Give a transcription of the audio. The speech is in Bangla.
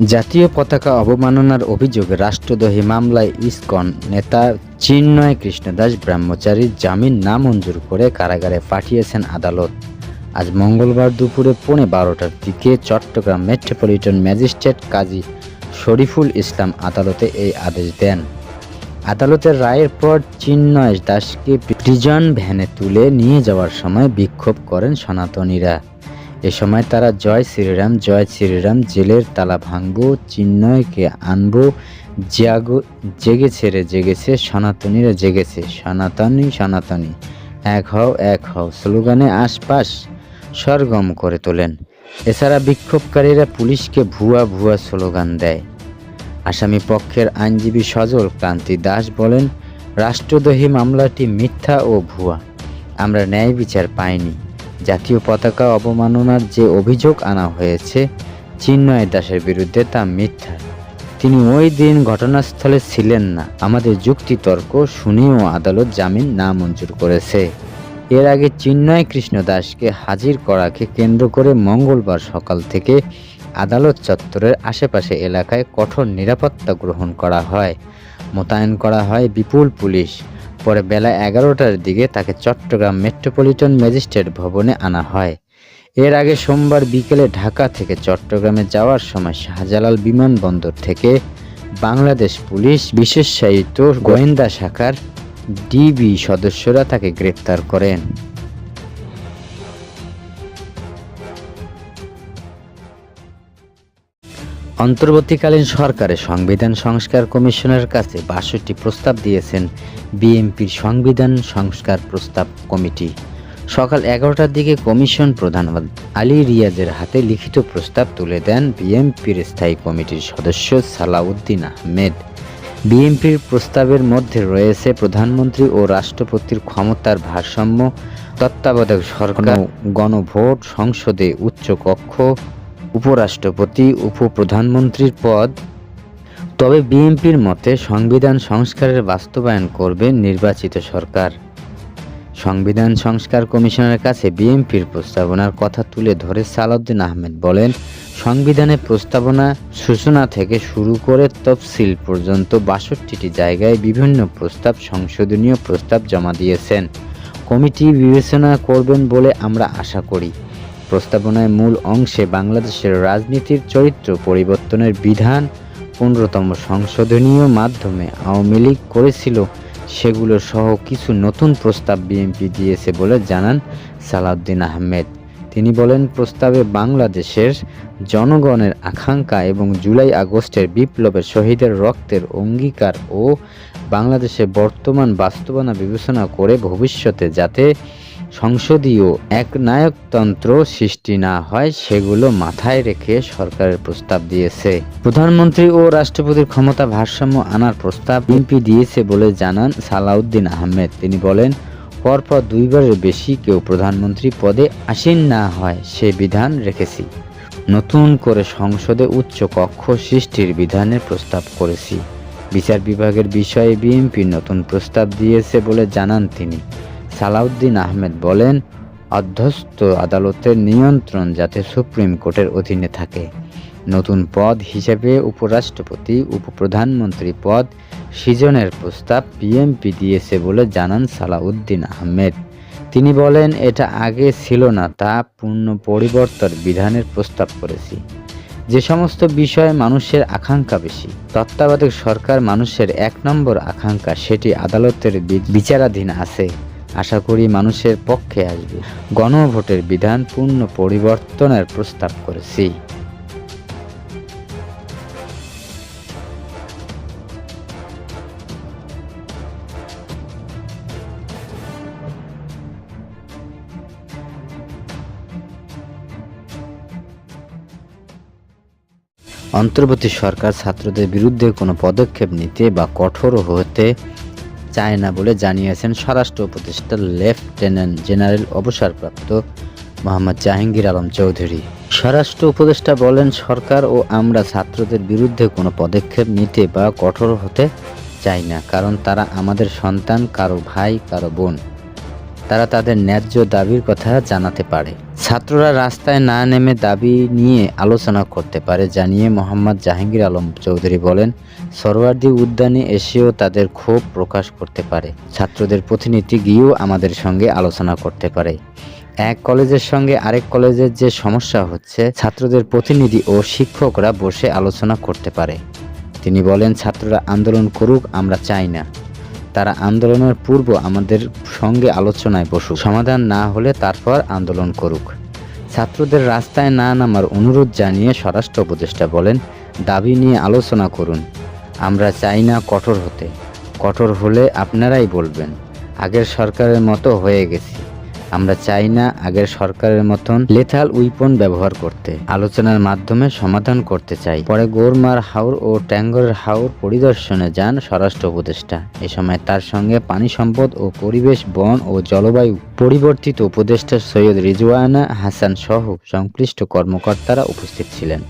জাতীয় পতাকা অবমাননার অভিযোগে রাষ্ট্রদ্রোহী মামলায় ইসকন নেতা চিন্ময় কৃষ্ণদাস ব্রহ্মচারীর জামিন না মঞ্জুর করে কারাগারে পাঠিয়েছেন আদালত। আজ মঙ্গলবার দুপুরে পৌনে বারোটার দিকে চট্টগ্রাম মেট্রোপলিটন ম্যাজিস্ট্রেট কাজী শরীফুল ইসলাম আদালতে এই আদেশ দেন। আদালতের রায়ের পর চিন্ময় দাসকে প্রিজন ভ্যানে তুলে নিয়ে যাওয়ার সময় বিক্ষোভ করেন সনাতনীরা। এ সময় তারা জয় শ্রীরাম জয় শ্রীরাম, জেলের তালা ভাঙবো, চিন্ময়কে আনব, জাগো, জেগেছে রে, জেগেছে সনাতনীরা জেগেছে, সনাতনী সনাতনী। এক হও এক হও, স্লোগানে আশপাশ সরগম করে তোলেন। এছাড়া বিক্ষোভকারীরা পুলিশকে ভুয়া ভুয়া স্লোগান দেয়। আসামি পক্ষের আইনজীবী সজল ক্রান্তি দাস বলেন, রাষ্ট্রদ্রোহী মামলাটি মিথ্যা ও ভুয়া। আমরা ন্যায় বিচার পাইনি। জাতীয় পতাকা অবমাননার যে অভিযোগ আনা হয়েছে, চিন্ময় দাসের বিরুদ্ধে তা মিথ্যা। তিনি ওই দিন ঘটনাস্থলে ছিলেন না। আমাদের যুক্তিতর্ক শুনেও আদালত জামিন না মঞ্জুর করেছে। এর আগে চিন্ময় কৃষ্ণ দাসকে হাজির করাকে কেন্দ্র করে মঙ্গলবার সকাল থেকে আদালত চত্বরের আশেপাশে এলাকায় কঠোর নিরাপত্তা গ্রহণ করা হয়। মোতায়েন করা হয় বিপুল পুলিশ। পরে বেলা এগারোটার দিকে তাকে চট্টগ্রাম মেট্রোপলিটন ম্যাজিস্ট্রেট ভবনে আনা হয়। এর আগে সোমবার বিকেলে ঢাকা থেকে চট্টগ্রামে যাওয়ার সময় শাহজালাল বিমানবন্দর থেকে বাংলাদেশ পুলিশ, বিশেষায়িত গোয়েন্দা শাখার ডিবি সদস্যরা তাকে গ্রেপ্তার করেন। অন্তর্বর্তীকালীন সরকারে সংবিধান সংস্কার কমিশনের কাছে বাষট্টি প্রস্তাব দিয়েছেন বিএনপির সংবিধান সংস্কার প্রস্তাব কমিটি। সকাল এগারোটার দিকে কমিশন প্রধান আলী রিয়াজের হাতে লিখিত প্রস্তাব তুলে দেন বিএনপির স্থায়ী কমিটির সদস্য সালাউদ্দিন আহমেদ। বিএনপির প্রস্তাবের মধ্যে রয়েছে প্রধানমন্ত্রী ও রাষ্ট্রপতির ক্ষমতার ভারসাম্য, তত্ত্বাবধায়ক সরকার, গণভোট, সংসদে উচ্চ কক্ষ উপরাষ্ট্রপতি, উপপ্রধানমন্ত্রীর পদ। তবে বিএনপির মতে সংবিধান সংস্কারের বাস্তবায়ন করবে নির্বাচিত সরকার। সংবিধান সংস্কার কমিশনের কাছে বিএনপির প্রস্তাবনার কথা তুলে ধরে সালাউদ্দিন আহমেদ বলেন সংবিধানের প্রস্তাবনা সূচনা থেকে শুরু করে তফসিল পর্যন্ত বাষট্টিটি জায়গায় বিভিন্ন প্রস্তাব, সংশোধনীয় প্রস্তাব জমা দিয়েছেন। কমিটি বিবেচনা করবেন বলে আমরা আশা করি। প্রস্তাবনায় মূল অংশে বাংলাদেশের রাজনীতির চরিত্র পরিবর্তনের বিধান, পনেরোতম সংশোধনীয় মাধ্যমে আওয়ামী লীগ করেছিল। সেগুলো সহ কিছু নতুন প্রস্তাব বিএনপি দিয়েছে বলে জানান সালাউদ্দিন আহমেদ। তিনি বলেন, প্রস্তাবে বাংলাদেশের জনগণের আকাঙ্ক্ষা এবং জুলাই আগস্টের বিপ্লবের শহীদের রক্তের অঙ্গীকার ও বাংলাদেশে বর্তমান বাস্তবনা বিবেচনা করে ভবিষ্যতে যাতে সংসদীয় এক নায়কতন্ত্র সৃষ্টি না হয় সেগুলো মাথায় রেখে সরকারের প্রস্তাব দিয়েছে। প্রধানমন্ত্রী ও রাষ্ট্রপতির ক্ষমতা ভারসাম্য আনার প্রস্তাব বিএনপি দিয়েছে বলে জানান সালাউদ্দিন আহমেদ। তিনি বলেন, পরপর দুইবারের বেশি কেউ প্রধানমন্ত্রী পদে আসীন না হয় সে বিধান রেখেছি। নতুন করে সংসদে উচ্চ কক্ষ সৃষ্টির বিধানের প্রস্তাব করেছি। বিচার বিভাগের বিষয়ে বিএনপি নতুন প্রস্তাব দিয়েছে বলে জানান তিনি। সালাউদ্দিন আহমেদ বলেন, অধ্যস্ত আদালতের নিয়ন্ত্রণ যাতে সুপ্রিম কোর্টের অধীনে থাকে। নতুন পদ হিসেবে উপরাষ্ট্রপতি, উপপ্রধানমন্ত্রী পদ সৃজনের প্রস্তাব বিএনপি দিয়েছে বলে জানান সালাউদ্দিন আহমেদ। তিনি বলেন, এটা আগে ছিল না, তা পূর্ণ পরিবর্তন বিধানের প্রস্তাব করেছি। যে সমস্ত বিষয়ে মানুষের আকাঙ্ক্ষা বেশি, তত্ত্বাবধায়ক সরকার মানুষের এক নম্বর আকাঙ্ক্ষা, সেটি আদালতের বিচারাধীন আছে। আশা করি মানুষের পক্ষে আসবে। গণভোটের বিধান পূর্ণ পরিবর্তনের প্রস্তাব করেছি। অন্তর্বর্তী সরকার ছাত্রদের বিরুদ্ধে কোনো পদক্ষেপ নিতে বা কঠোর হতে চায় না বলে জানিয়েছেন স্বরাষ্ট্র উপদেষ্টা লেফটেন্যান্ট জেনারেল অবসরপ্রাপ্ত মোহাম্মদ জাহাঙ্গীর আলম চৌধুরী। স্বরাষ্ট্র উপদেষ্টা বলেন, সরকার ও আমরা ছাত্রদের বিরুদ্ধে কোনো পদক্ষেপ নিতে বা কঠোর হতে চাই না, কারণ তারা আমাদের সন্তান, কারও ভাই, কারও বোন। তারা তাদের ন্যায্য দাবির কথা জানাতে পারে। ছাত্ররা রাস্তায় না নেমে দাবি নিয়ে আলোচনা করতে পারে জানিয়ে মোহাম্মদ জাহাঙ্গীর আলম চৌধুরী বলেন সরোয়ার্দী উদ্যানে এসেও তাদের ক্ষোভ প্রকাশ করতে পারে। ছাত্রদের প্রতিনিধি গিয়েও আমাদের সঙ্গে আলোচনা করতে পারে। এক কলেজের সঙ্গে আরেক কলেজের যে সমস্যা হচ্ছে, ছাত্রদের প্রতিনিধি ও শিক্ষকরা বসে আলোচনা করতে পারে। তিনি বলেন, ছাত্ররা আন্দোলন করুক, আমরা চাই না। তারা আন্দোলনের পূর্ব আমাদের সঙ্গে আলোচনায় বসুক। সমাধান না হলে তারপর আন্দোলন করুক। ছাত্রদের রাস্তায় না নামার অনুরোধ জানিয়ে স্বরাষ্ট্র উপদেষ্টা বলেন, দাবি নিয়ে আলোচনা করুন। আমরা চাই না কঠোর হতে। কঠোর হলে আপনারাই বলবেন, আগের সরকারের মতো হয়ে গেছি। আমরা চাই না আগের সরকারের মতন লেথাল উইপন ব্যবহার করতে। আলোচনার মাধ্যমে সমাধান করতে চাই। পরে গোরমার হাওর ও ট্যাঙ্গরের হাওর পরিদর্শনে যান স্বরাষ্ট্র উপদেষ্টা। এ সময় তার সঙ্গে পানি সম্পদ ও পরিবেশ, বন ও জলবায়ু পরিবর্তিত উপদেষ্টা সৈয়দ রিজওয়ানা হাসান সহ সংশ্লিষ্ট কর্মকর্তারা উপস্থিত ছিলেন।